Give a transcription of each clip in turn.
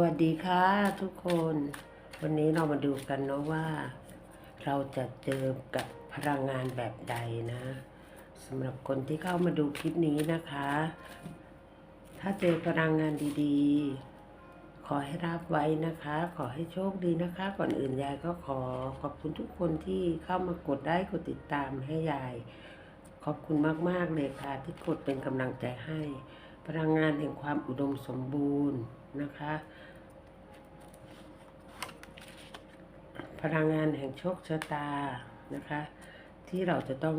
วัสดีค่ะทุกคน วันนี้เรามาดูกันเนาะว่า เราจะเจอกับพลังงานแบบใดนะสำหรับคนที่เข้ามาดูคลิปนี้นะคะ ถ้าเจอพลังงานดีๆ ขอให้รับไว้นะคะ ขอให้โชคดีนะคะ ก่อนอื่นยายก็ขอขอบคุณทุกคนที่เข้ามากดได้กดติดตามให้ยาย ขอบคุณมากๆเลยค่ะที่กดเป็นกำลังใจให้ พลังงานแห่งความอุดมสมบูรณ์นะคะ พลังงานแห่งโชคชะตานะคะ ที่เราจะต้อง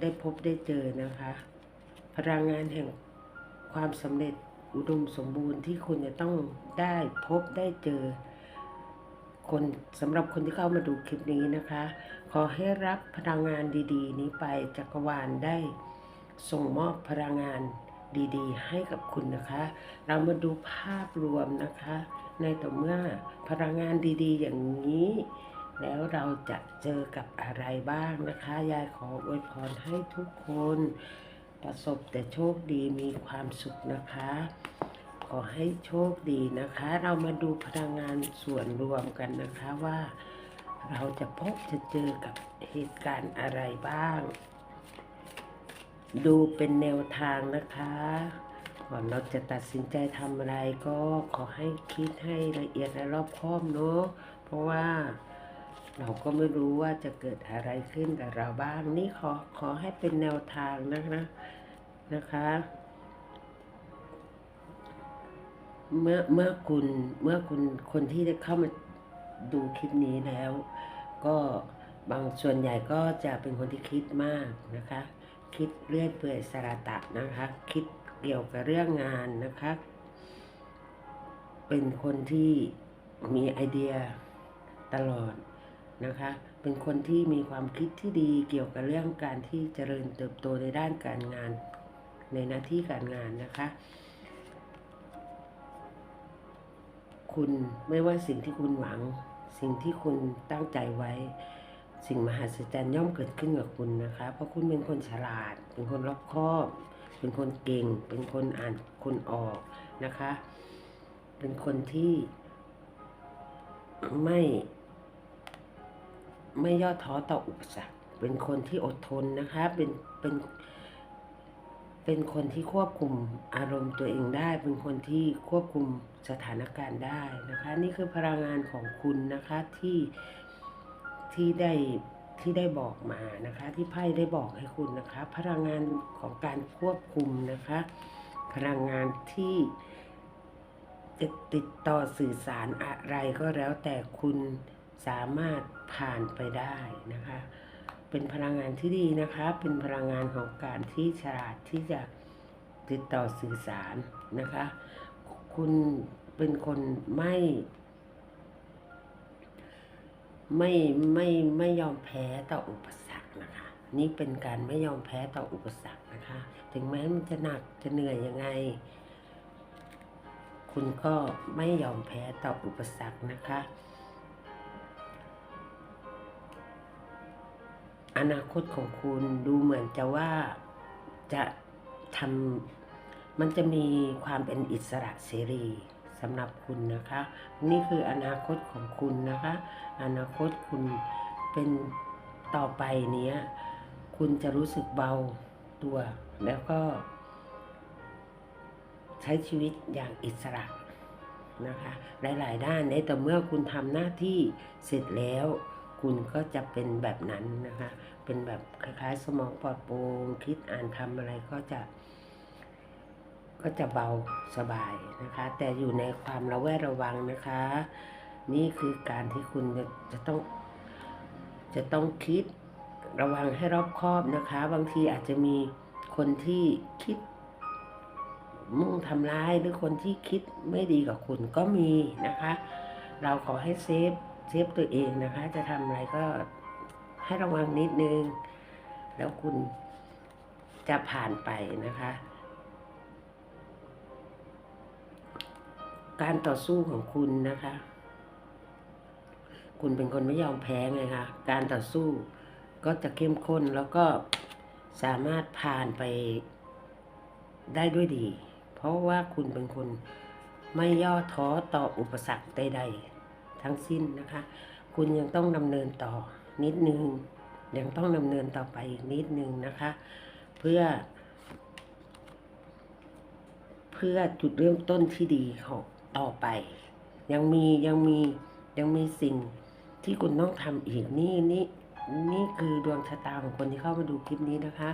ได้พบได้เจอนะคะ พลังงานแห่งความสำเร็จอุดมสมบูรณ์ที่คุณจะต้องได้พบได้เจอ คนสำหรับคนที่เข้ามาดูคลิปนี้นะคะ ขอให้รับพลังงานดี ๆ นี้ไปจักรวาลได้ส่งมอบพลังงาน ดีๆ ให้กับคุณนะคะ เรามาดูภาพรวมนะคะ ในต่อเมื่อพลังงานดีๆ อย่างนี้ แล้วเราจะเจอกับอะไรบ้างนะคะ ยายขออวยพรให้ทุกคน ประสบแต่โชคดีมีความสุขนะคะ ขอให้โชคดีนะคะ เรามาดูพลังงานส่วนรวมกันนะคะว่า เราจะพบจะเจอกับเหตุการณ์อะไรบ้าง ดูเป็นแนวทางนะคะ ก่อนเราจะตัดสินใจทำอะไรก็ขอให้คิดให้ละเอียดและรอบคอบเนาะเพราะว่าเราก็ไม่รู้ว่าจะเกิดอะไรขึ้นกับเราบ้าง นี่ขอขอให้เป็นแนวทางนะคะนะคะ เมื่อเมื่อคุณเมื่อคุณคนที่ได้เข้ามาดูคลิปนี้แล้ว ก็บางส่วนใหญ่ก็จะเป็นคนที่คิดมากนะคะ คิดเรื่อยเปื่อยสารตะนะคะ คิดเกี่ยวกับเรื่องงานนะคะ เป็นคนที่มีไอเดียตลอดนะคะ เป็นคนที่มีความคิดที่ดีเกี่ยวกับเรื่องการที่เจริญเติบโตในด้านการงาน ในหน้าที่การงานนะคะ คุณไม่ว่าสิ่งที่คุณหวัง สิ่งที่คุณตั้งใจไว้ สิ่งมหัศจรรย์ย่อมเกิดขึ้นกับคุณนะคะ เพราะคุณเป็นคนฉลาด เป็นคนรอบคอบ เป็นคนเก่ง เป็นคนอ่านคนออกนะคะ เป็นคนที่ไม่ไม่ย่อท้อต่ออุปสรรค เป็นคนที่อดทนนะคะ เป็นเป็นเป็นคนที่ควบคุมอารมณ์ตัวเองได้ เป็นคนที่ควบคุมสถานการณ์ได้นะคะ นี่คือพลังงานของคุณนะคะที่ ที่ได้ที่ได้บอกมานะคะ ที่ไพ่ได้บอกให้คุณนะคะ พลังงานของการควบคุมนะคะ พลังงานที่จะติดต่อสื่อสารอะไรก็แล้วแต่คุณสามารถผ่านไปได้นะคะ เป็นพลังงานที่ดีนะคะ เป็นพลังงานของการที่ฉลาดที่จะติดต่อสื่อสารนะคะ คุณเป็นคนไม่ ไม่ไม่ไม่ยอมแพ้ต่ออุปสรรคนะคะ นี่เป็นการไม่ยอมแพ้ต่ออุปสรรคนะคะ ถึงแม้มันจะหนักจะเหนื่อยยังไง คุณก็ไม่ยอมแพ้ต่ออุปสรรคนะคะ อนาคตของคุณดูเหมือนจะว่าจะทำมันจะมีความเป็นอิสระเสรี สำหรับคุณนะคะ นี่คืออนาคตของคุณนะคะ อนาคตคุณเป็นต่อไปเนี้ย คุณจะรู้สึกเบาตัว แล้วก็ ใช้ชีวิตอย่างอิสระนะคะ หลาย ๆ ด้านในแต่เมื่อคุณทำหน้าที่เสร็จแล้วคุณก็จะเป็นแบบนั้นนะคะ เป็นแบบคล้ายๆ สมองปลอดโปร่งคิดอ่านทำอะไรก็จะ ก็จะเบาสบายนะคะ แต่อยู่ในความระแวดระวังนะคะ นี่คือการที่คุณจะจะต้องจะต้องคิดระวังให้รอบคอบนะคะ บางทีอาจจะมีคนที่คิด มุ่งทำร้ายหรือคนที่คิดไม่ดีกับคุณก็มีนะคะ เราขอให้เซฟเซฟตัวเองนะคะ จะทำอะไรก็ให้ระวังนิดนึง แล้วคุณจะผ่านไปนะคะ การต่อสู้ของคุณนะคะ คุณเป็นคนไม่ยอมแพ้ไงคะการต่อสู้ก็จะเข้มข้นแล้วก็สามารถผ่านไปได้ด้วยดี เพราะว่าคุณเป็นคนไม่ย่อท้อต่ออุปสรรคใด ๆ ทั้งสิ้นนะคะ คุณยังต้องดำเนินต่อนิดนึงยังต้องดำเนินต่อไปอีกนิดนึงนะคะ เพื่อ เพื่อจุดเริ่มต้นที่ดีของ ต่อไป ยังมียังมียังมีสิ่งที่คุณต้องทำอีกนี่นี่นี่คือดวงชะตาของคนที่เข้ามาดูคลิปนี้นะคะ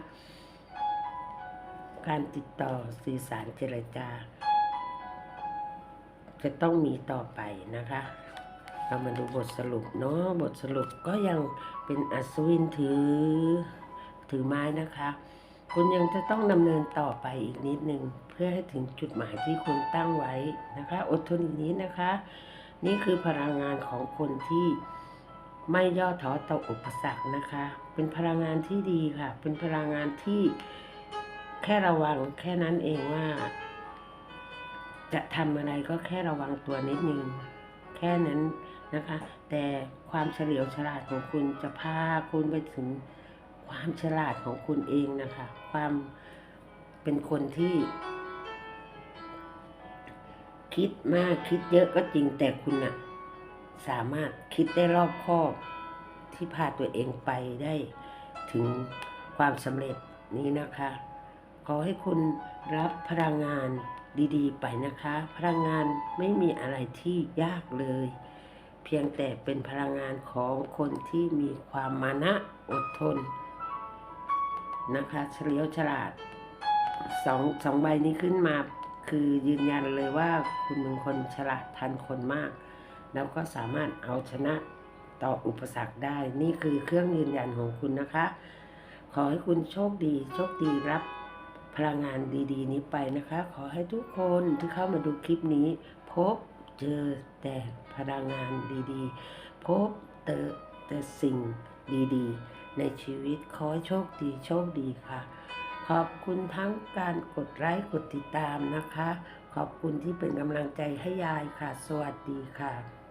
การติดต่อสื่อสารเจรจา จะต้องมีต่อไปนะคะ เรามาดูบทสรุปเนาะบทสรุปก็ยังเป็นอัศวินถือถือไม้นะคะ คุณยังจะต้องดำเนินต่อไปอีกนิดนึง เพื่อให้ถึงจุดหมายที่คุณตั้งไว้นะคะ อดทนอีกนิดนะคะ นี่คือพลังงานของคนที่ไม่ย่อท้อต่ออุปสรรคนะคะ เป็นพลังงานที่ดีค่ะ เป็นพลังงานที่แค่ระวังแค่นั้นเองว่า จะทำอะไรก็แค่ระวังตัวนิดนึงแค่นั้นนะคะ แต่ความเฉลียวฉลาดของคุณจะพาคุณไปถึง ความฉลาดของคุณเองนะคะ ความเป็นคนที่ คิดมากคิดเยอะก็จริงแต่คุณน่ะสามารถคิดได้รอบคอบที่พาตัวเองไปได้ถึงความสำเร็จนี้นะคะ ขอให้คุณรับพลังงานดีๆ ไปนะคะ พลังงานไม่มีอะไรที่ยากเลย เพียงแต่เป็นพลังงานของคนที่มีความมานะอดทน นะคะเฉลียวฉลาดสองสองใบนี้ขึ้นมาคือยืนยันเลยว่าคุณเป็นคนฉลาดทันคนมาก แล้วก็สามารถเอาชนะต่ออุปสรรคได้ นี่คือเครื่องยืนยันของคุณนะคะ ขอให้คุณโชคดี โชคดีรับพลังงานดี ๆ นี้ไปนะคะ ขอให้ทุกคนที่เข้ามาดูคลิปนี้ พบเจอแต่พลังงานดีๆ พบเจอแต่สิ่งดีๆ ในชีวิตขอโชคดีโชคดีค่ะ ขอบคุณทั้งการกดไลค์กดติดตามนะคะ ขอบคุณที่เป็นกำลังใจให้ยายค่ะ สวัสดีค่ะ